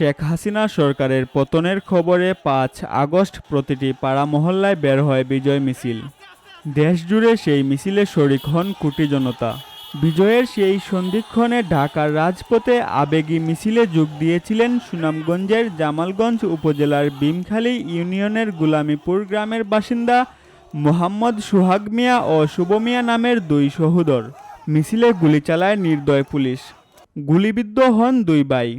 শেখ হাসিনা সরকারের পতনের খবরে পাঁচ আগস্ট প্রতিটি পাড়া মহল্লায় বের হয় বিজয় মিছিল। দেশজুড়ে সেই মিছিলে শরিক হন কোটি জনতা। বিজয়ের সেই সন্ধিক্ষণে ঢাকার রাজপথে আবেগী মিছিলে যোগ দিয়েছিলেন সুনামগঞ্জের জামালগঞ্জ উপজেলার ভীমখালী ইউনিয়নের গুলামীপুর গ্রামের বাসিন্দা মোহাম্মদ সুহাগ মিয়া ও শুভ মিয়া নামের দুই সহোদর। মিছিলে গুলি চালায় নির্দয় পুলিশ। গুলিবিদ্ধ হন দুই ভাই।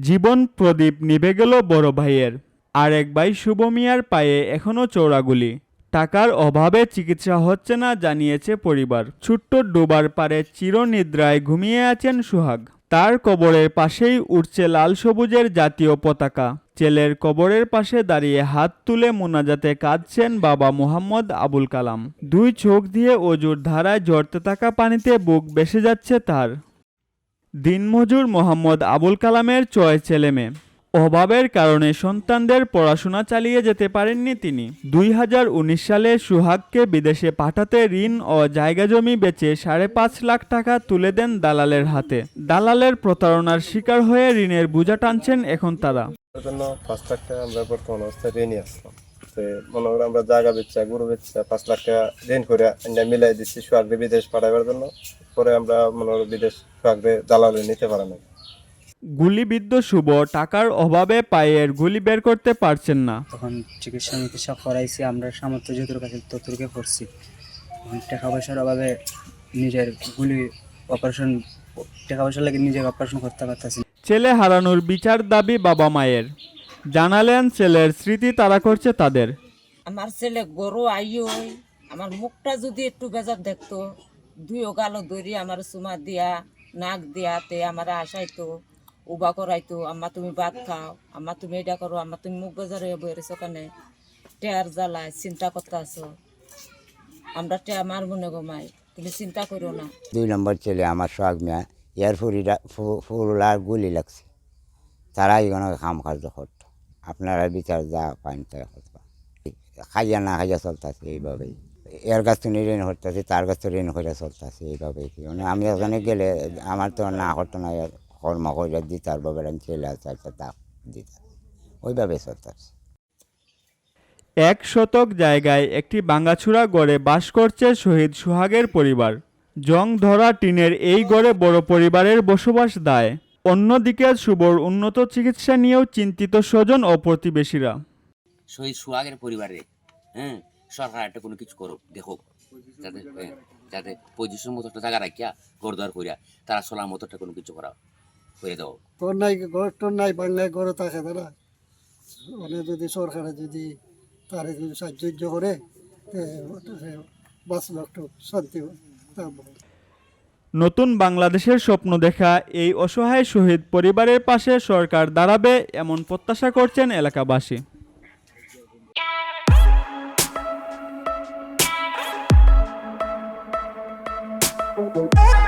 জীবন প্রদীপ নিভে গেল বড় ভাইয়ের। আর এক ভাই শুভ মিয়ার পায়ে এখনও চৌড়াগুলি টাকার অভাবে চিকিৎসা হচ্ছে না জানিয়েছে পরিবার। ছোট্ট ডোবার পারে চিরনিদ্রায় ঘুমিয়ে আছেন সুহাগ। তার কবরের পাশেই উঠছে লাল সবুজের জাতীয় পতাকা। ছেলের কবরের পাশে দাঁড়িয়ে হাত তুলে মোনাজাতে কাঁদছেন বাবা মোহাম্মদ আবুল কালাম। দুই চোখ দিয়ে অজুর ধারায় ঝরতে থাকা পানিতে বুক বেসে যাচ্ছে তার। দিনমজুর মোহাম্মদ আবুল কালামের ছয় মেয়ে। অভাবের কারণে সন্তানদের পড়াশোনা চালিয়ে যেতে পারেননি তিনি। দুই হাজার উনিশ সালে সুহাগকে বিদেশে পাঠাতে ঋণ ও জায়গা জমি বেচে সাড়ে পাঁচ লাখ টাকা তুলে দেন দালালের হাতে। দালালের প্রতারণার শিকার হয়ে ঋণের বোঝা টানছেন এখন তারা। মনে করি আমরা জায়গা বেচা গরু বেচা পাঁচ লাখ টাকা ঋণ করে মিলাই দিচ্ছি সোহাগরে বিদেশ পাঠাবার জন্য। পরে আমরা মনে করি বিদেশ সোহাগরে দালালে নিতে পারে না গুলিবিদ্ধ শুভ টাকার অভাবে পায়ের গুলি বের করতে পারছেন না। তখন চিকিৎসা মিকিৎসা করাইছি আমরা সামর্থ্য যতটুকু কাছে ততটুকু করছি। টাকা পয়সার অভাবে নিজের গুলি অপারেশন টাকা পয়সা লাগে নিজের অপারেশন করতে পারতেছি ছেলে হারানোর বিচার দাবি বাবা মায়ের। জানালেন ছেলের স্মৃতি তারা করছে তাদের। আমার ছেলে গরু আইও আমার মুখটা যদি একটু বেজার দেখতো দুই গালো দড়ি আমার চুমা দিয়া নাক দিয়া তে আমার আসাইতো উবা করাইতো আম্মা তুমি ভাত খাও আম্মা তুমি এটা করো আম্মা তুমি মুখ বেজার হয়ে বইরেছো কানে? টেয়ার জ্বালায় চিন্তা করতে আছো আমরা টেয়া মার মনে গমাই তুমি চিন্তা করো না। দুই নম্বর ছেলে আমার সোহাগ মিয়া ইয়ার ফুরিটা ফুলার গুলি লাগছে। তারাই কোনো কাম কাজ করতো আপনারা বিচার যা পাইন তাই করতো খাইয়া না খাইয়া চলতেছে এইভাবেই। এর কাছ থেকে ঋণ করতেছে তার কাছ থেকে ঋণ হইয়া চলতেছে এইভাবেই। কি মানে আমি ওখানে গেলে আমার তো না করতো না কর্ম করে দিতার বাবার ছেলে আছে তা দিতার ওইভাবে চলতেছে। এক শতক জায়গায় একটি বাঙ্গাছুরা গড়ে বাস করছে শহীদ সুহাগের পরিবার। জং ধরা টিনের এই গড়ে বড় পরিবারের বসবাস দায়। অন্যদিকে শুভর উন্নত চিকিৎসা নিয়েও চিন্তিত স্বজন ও প্রতিবেশীরা। শহীদ সোহাগের পরিবারে হ্যাঁ সরকার একটা কোনো কিছু করুক দেখো যাতে যাতে পজিশন মতো একটা জায়গা রাখিয়া গড়দর করিয়া তারা চলার মতো একটা কোনো কিছু করা করে দাও ঘর নাই ঘর টর নাই বাংলায় ঘরে থাকে তারা। মানে যদি সরকারে যদি তারে যদি সাহায্য করে বাঁচল একটু শান্তি নতুন বাংলাদেশের স্বপ্ন দেখা এই অসহায় শহীদ পরিবারের পাশে সরকার দাঁড়াবে এমন প্রত্যাশা করছেন এলাকাবাসী। Thank